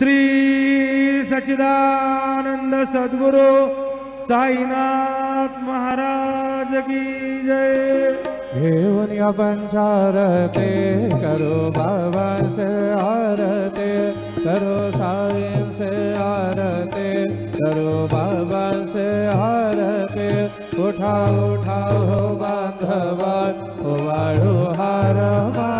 श्री सचिदानंद सदगुरु साईनाथ महाराज की जय। घेऊन या पंचारते करो बाबा से आरते, करो साई से आरते, करो बाबा से आरते। उठा उठाओ बांधवा वाढो हार बा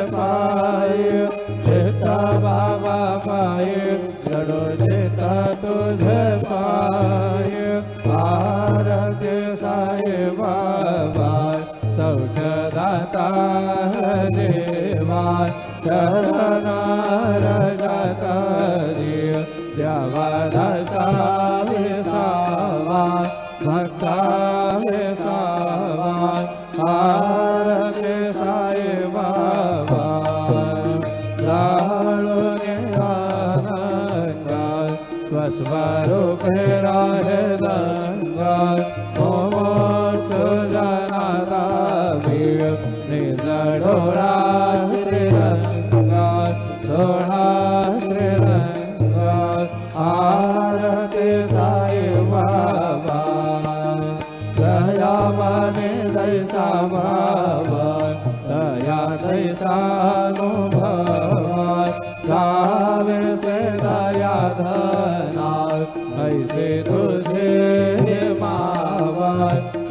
ठहरा है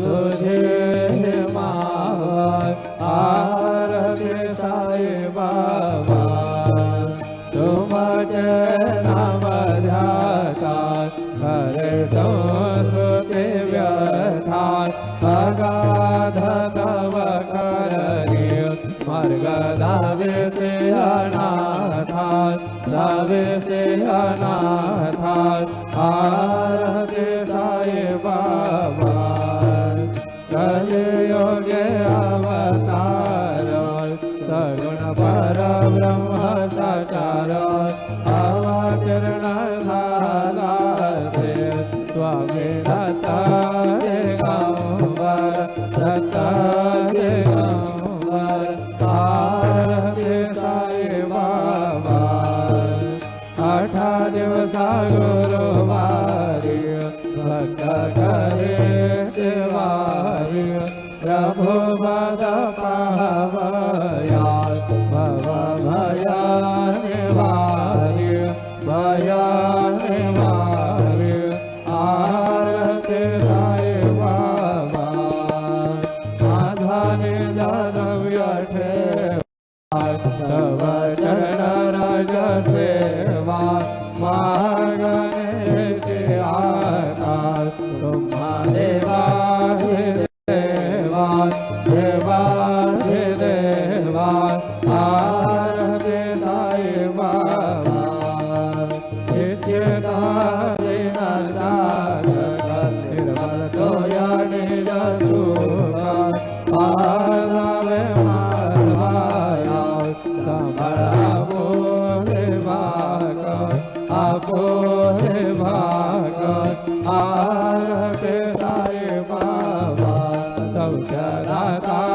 तुझे मान आरती साई बाबा नाम ध्याता हरे सो दा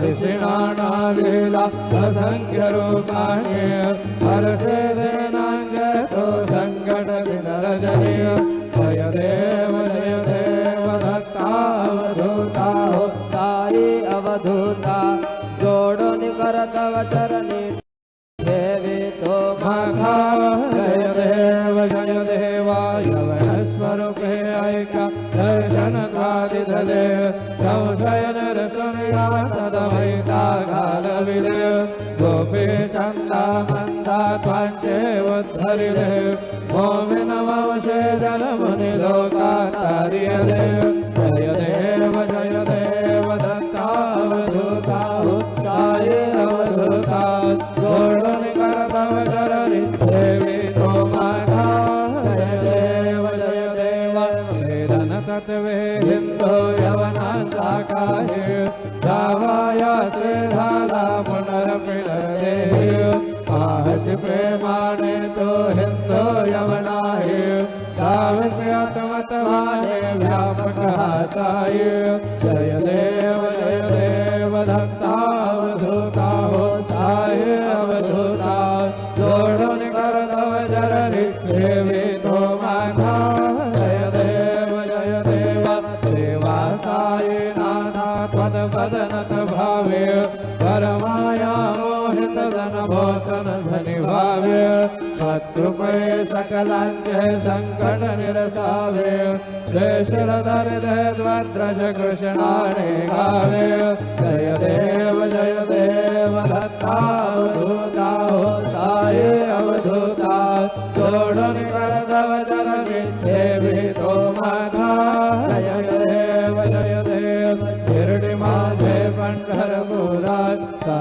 संय असङ्ख्यरूपाणि हरसे Yeah. सकलांचे संकट निरसावे। देशल दर्द द्वद्रज कृष्णाने गावे। जय देव जय देव। दत्तावधूता हो साई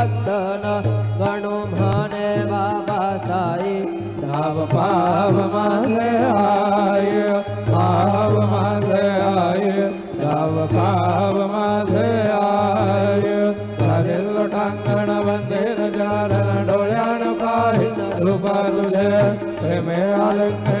ભક્તન ગણો મને બાબા સાઈ રાવ ભાવ માંગે આય ભાવ માંગે આય રાવ ભાવ માંગે આય હરેલો ટાંગણ વંદે નજારણ ડોળ્યાણ પાહિન રૂપાલ જય પ્રેમે આલંગ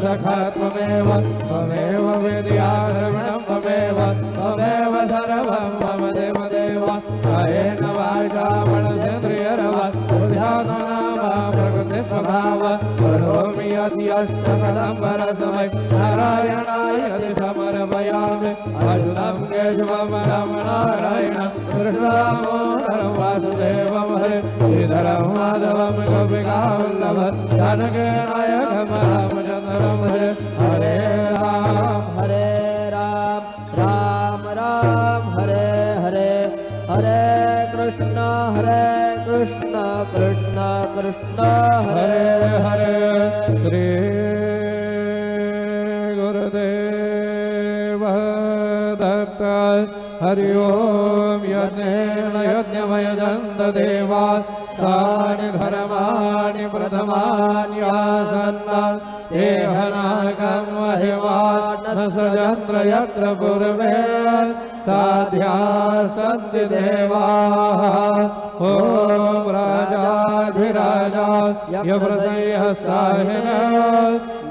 सखा त्वमेव त्वमेव विद्यारमणं त्वमेव त्वमेव सर्वं मम देव देव कायेन वाचा मनसेन्द्रियरव बुद्ध्यात्मना यदि सकलं परस्मै नारायणाय समर्पयामि अच्युतं केशवं राम नारायण कृष्णदामोदरं वासुदेवं हरे श्रीधरं माधवं गोपिकावल्लभ जानकीनायकं रामचन्द्रं हरे हरे राम हरे राम राम राम हरे हरे हरे कृष्ण हरे कृष्ण कृष्ण कृष्ण हरे हरे हरि ओम यज्ञेन यज्ञमयजन्त देवा तानि धर्माणि प्रथमान्यासन्न देहनाकं महिमान् सजन्त्र यत्र पूर्वे। साध्या सन्ति देवाः। ॐ राजाधिराजा यवृतयः साहिन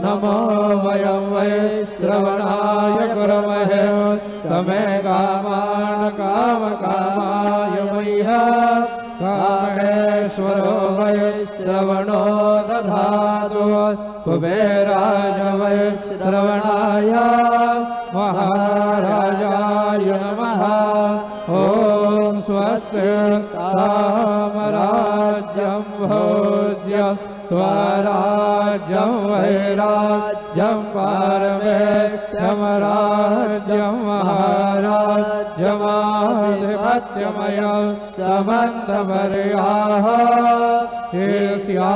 नमो वयं वै श्रवणाय कुर्महे समे कामान् कामकामाय मह्यः कामेश्वरो वै श्रवणो दधातु कुबेराज वै श्रवणाय भोज्य स्वराज्यं वैराज्यं पार राज्यं महाराज्यमाधिपत्यमयं समन्तपर्याः हे स्या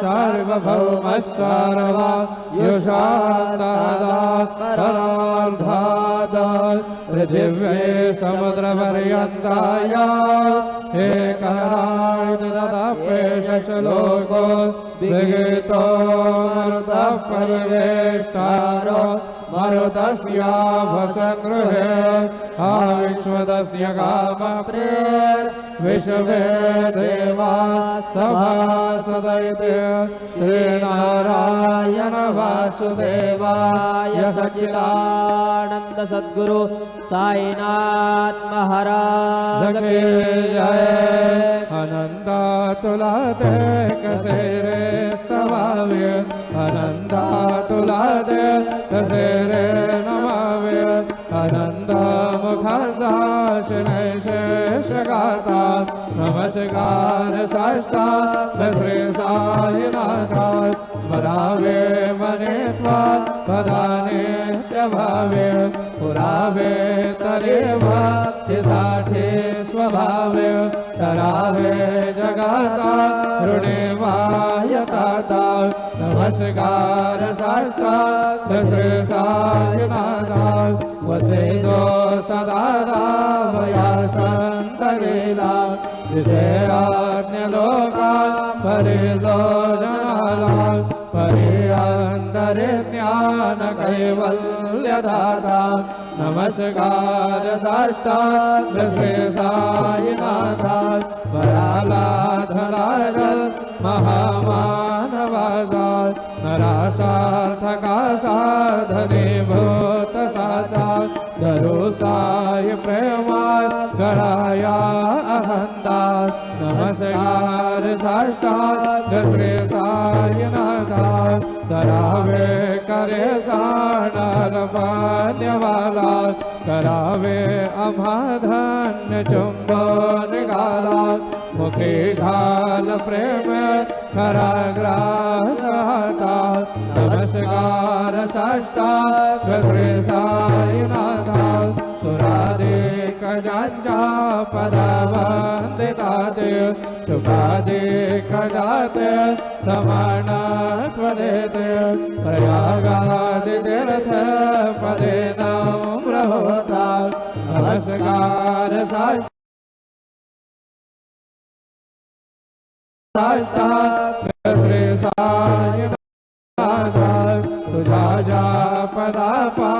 सर्वभौमस्वर्वा युषादादा परार्धादा पृथिव्ये समुद्रपर्यन्ताया हे करा श्लोको विगतो मरुतः परिवेष्टारो मरुतस्याभसगृहे आविश्वतस्य कामप्रेर्विश्वे देवा सभासदैते श्रीनारायण वासुदेवाय सच्चिदानन्द सद्गुरु साईनाथ महाराज जगे जय Ananda tula de kasere stavavya Ananda tula de kasere namavya Ananda mukhanda shinai sheshagata नमस्कार साष्टा श्री साईनाथा स्मरावे मने त्वा पदाने भावे पुरावे तरे भक्तिसाठी स्वभावे तरावे जगाता ऋणे वायताता नमस्कार साष्टा साईनाथा वसे सदा रामया संत गेला दिसे आज्ञलोका परे जो जनाला परे अंतरे ज्ञान कैवल्य दाता नमस्कार साष्टा वराला धराज महामानवाजा नरासार्थका साधने भूत साय प्रेमा गळाया अहंता नमस्कार दसरे श्री साईनाथा करावे करे साणाल मान्यवाला करावे अमाधान्य धन्य चुंबन गाला मुखे घाल प्रेम खरा ग्रास हाता नमस्कार साष्टा दसरे सा गांजा परावान्दितात शुभादि खगात समानात्वदेत प्रयागादितीर्थ पदेनाम्र होता नमस्कार साष्ट साष्टाग्रे साय तुझा पदापा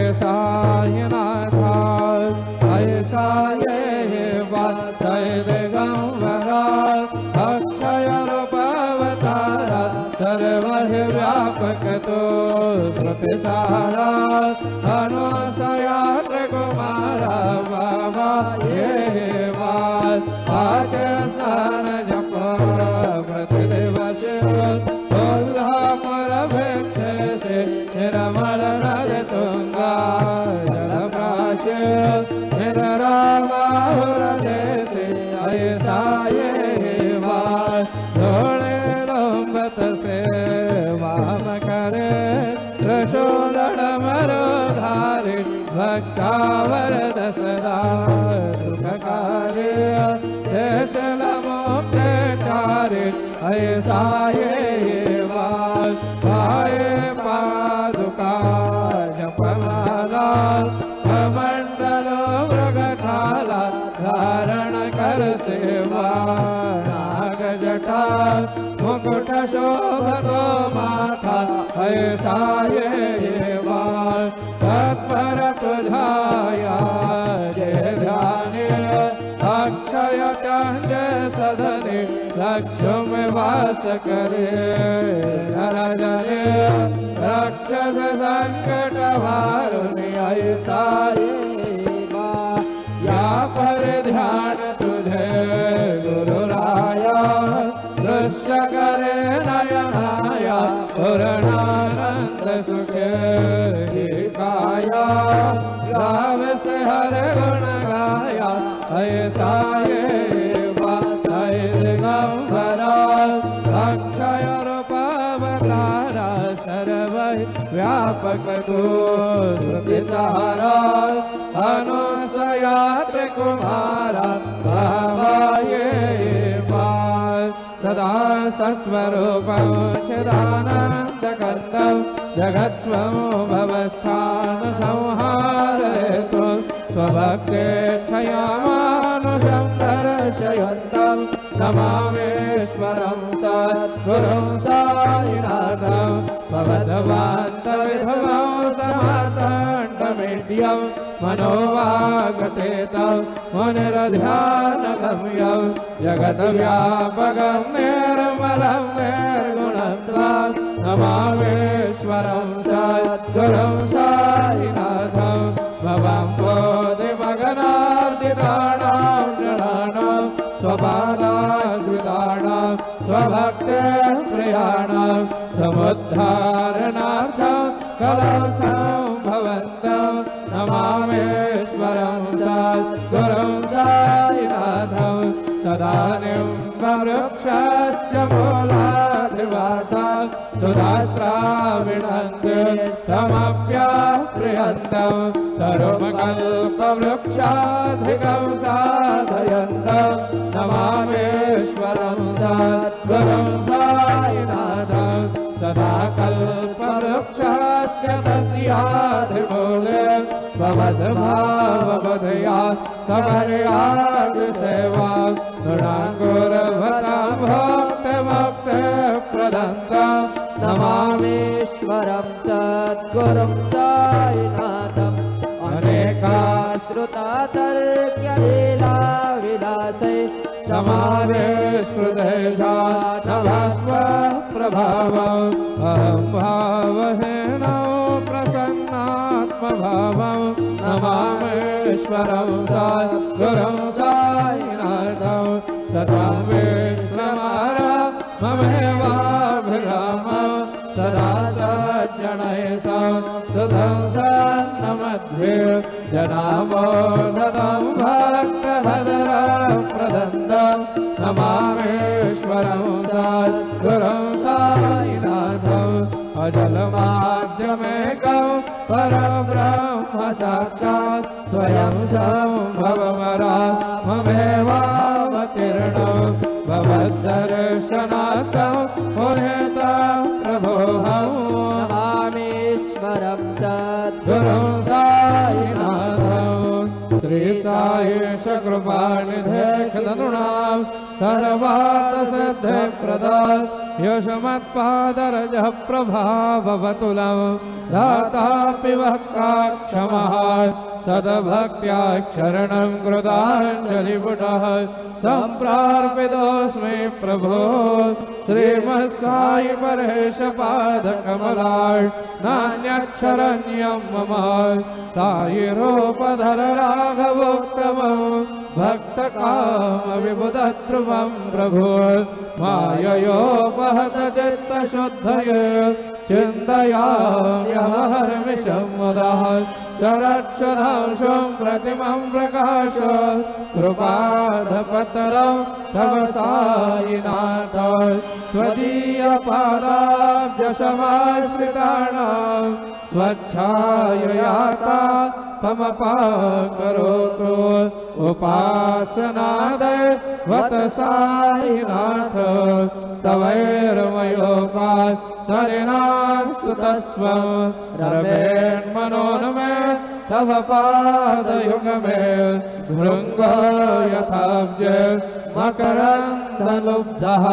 કમંડલો મૃગખાલા ધારણ કરશે નાગ જટા મુકુટ શોભનો માથા હય સાયે તત્પર પ્રધાયા જય ધ્યાને અક્ષય ચંદ્ર સદને લક્ષ્મ વાસ કરે નરજને રક્ષસ जय सारे या पर ध्यान तुझे गुरु राया दृश्य करे नयनाया पूर्णानंद सुखे हिताया राम से हर गुण गाया हय सारे व्यापकतो श्रुतिसहारा अनुसयात्र कुमारा भावाये सदा सस्वरूपं चिदानन्दकन्दं जगत्स्वं भवस्थानसंहारयतु स्वभक्ते क्षयामानुषं दर्शयन्तं नमामेश्वरं सद्गुरुं सायिनाथं भवद्वान्तविधवं समर्थण्डमीड्यं मनोवागतेतं मुनिरध्यानगम्यं जगद्व्यापकं निर्मलं निर्गुणं त्वां नमामेश्वरं सद्गुरुं सायिनाथं भवं बोधिमगनार्दिताणां जनानां स्वपादाश्रिताणां स्वभक्ते प्रियाणां समुद्धारणार्थं कलशं भवन्तं नमामेश्वरं सद्गुरुं सायिनाथं सदा मूलाधिवासा सुधास्त्राविणन्ते तमप्याप्रियन्तं तरुमकल्पवृक्षाधिकं साधयन्तं नमामेश्वरं सद्गुरुं सायिनाथं सदा कल्पवृक्षस्य तस्याधिमूले भवद्भाववदया समर्यादिसेवा नृणाङ्गुरभतां भक्तमुक्तप्रदन्तं नमामेश्वरं सद्गुरुं सायिनाथम् अनेकाश्रुता तर्क्यलीला विलासै समावेशकृतेशानभस्वप्रभावम् अहं भावहीनौ नमामेश्वरं सद्गुरुं सायिनाथं सदा विश्रमारा ममेवाभिरामं सदा सज्जनय सुधं सन्नमध्ये जनामोदतं भक्तहदरं प्रदन्दं नमामेश्वरं सद्गुरुं सायिनाथम् अजलमाद्यमेकं परब्रह्म साक्षात् स्वयं सम्भवमरा मुहेता प्रभोऽहम् नमामेश्वरं सद्गुरुं गुरुं सायिनाथं श्री सर्वार्थसिद्धिप्रदा यशमत्पादरजः प्रभाववतुलं दातापि वक्ता क्षमः सदभक्त्या शरणं कृताञ्जलिपुटः। सम्प्रार्पितोऽस्मि प्रभो। श्रीमत्सायि परेशपादकमलाळ् नान्यक्षरण्यं मम। सायिरोपधर राघवोत्तमम् भक्तकामविबुधध्रुवं प्रभो। माययोपहत चित्तशुद्धये चिन्तयाम्यहर्मिषं मुदः। शरत्सधांशं प्रतिमं प्रकाश। कृपाधपतरं तव सायिनाथ त्वदीयपादाब्जसमाश्रिताणां स्वच्छाययाता तमपाकरोतु। उपासनादय वत सायिनाथ स्तवैर्मयोपात् सरिणास्तु तस्वं। रमेन्मनोन्मे तव पादयुगमे भृङ्गो यथाब्ज मकरन्दलुब्धः।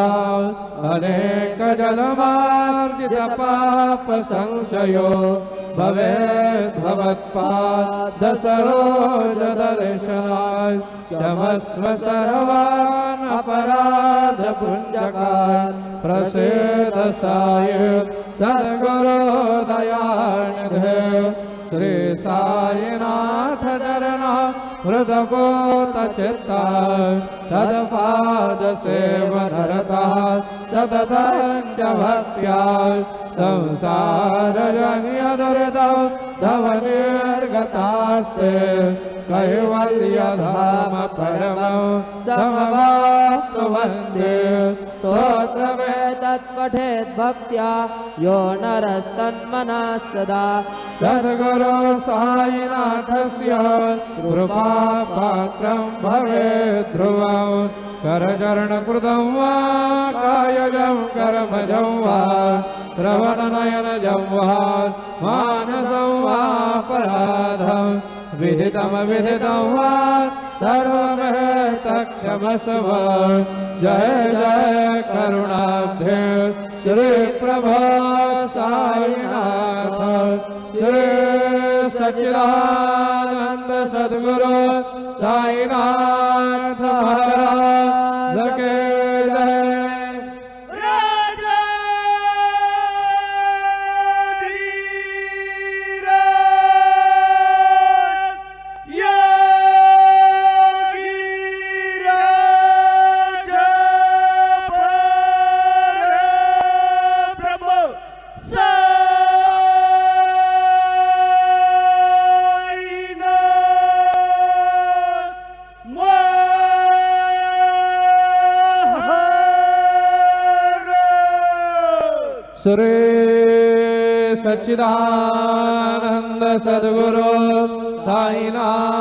अनेकजलमार्जितपापसंशयो भवेद्भवत्पादसरोजदर्शनाय क्षमस्व सर्वान् अपराधपुञ्जकान् प्रसेदसाय सद्गुरोदयानिधे श्री साईनाथ चरणा हृदपोतचित्ता तत्पादसेवनरता सततं च भक्त्या संसारजन्यदुरितौ धवनिर्गतास्ते कैवल्यधाम परमं समवाप्तु वन्दे स्तोत्रमेतत् तत्पठेत् भक्त्या यो नरस्तन्मनः सदा सद्गुरो साईनाथस्य कृपा पात्रं भवेत् ध्रुवं करचरणकृतं वा कायजं कर्मजं वा श्रवणनयनजं वा मानसं वा पराधं विदितमविदितं वा सर्वमेतक्षमस्व जय जय करुणाब्धे श्रीप्रभो साईनाथ। श्री सच्चिदानंद सद्गुरु साईनाथ श्री सच्चिदानंद सद्गुरु साईनाथ। महाराज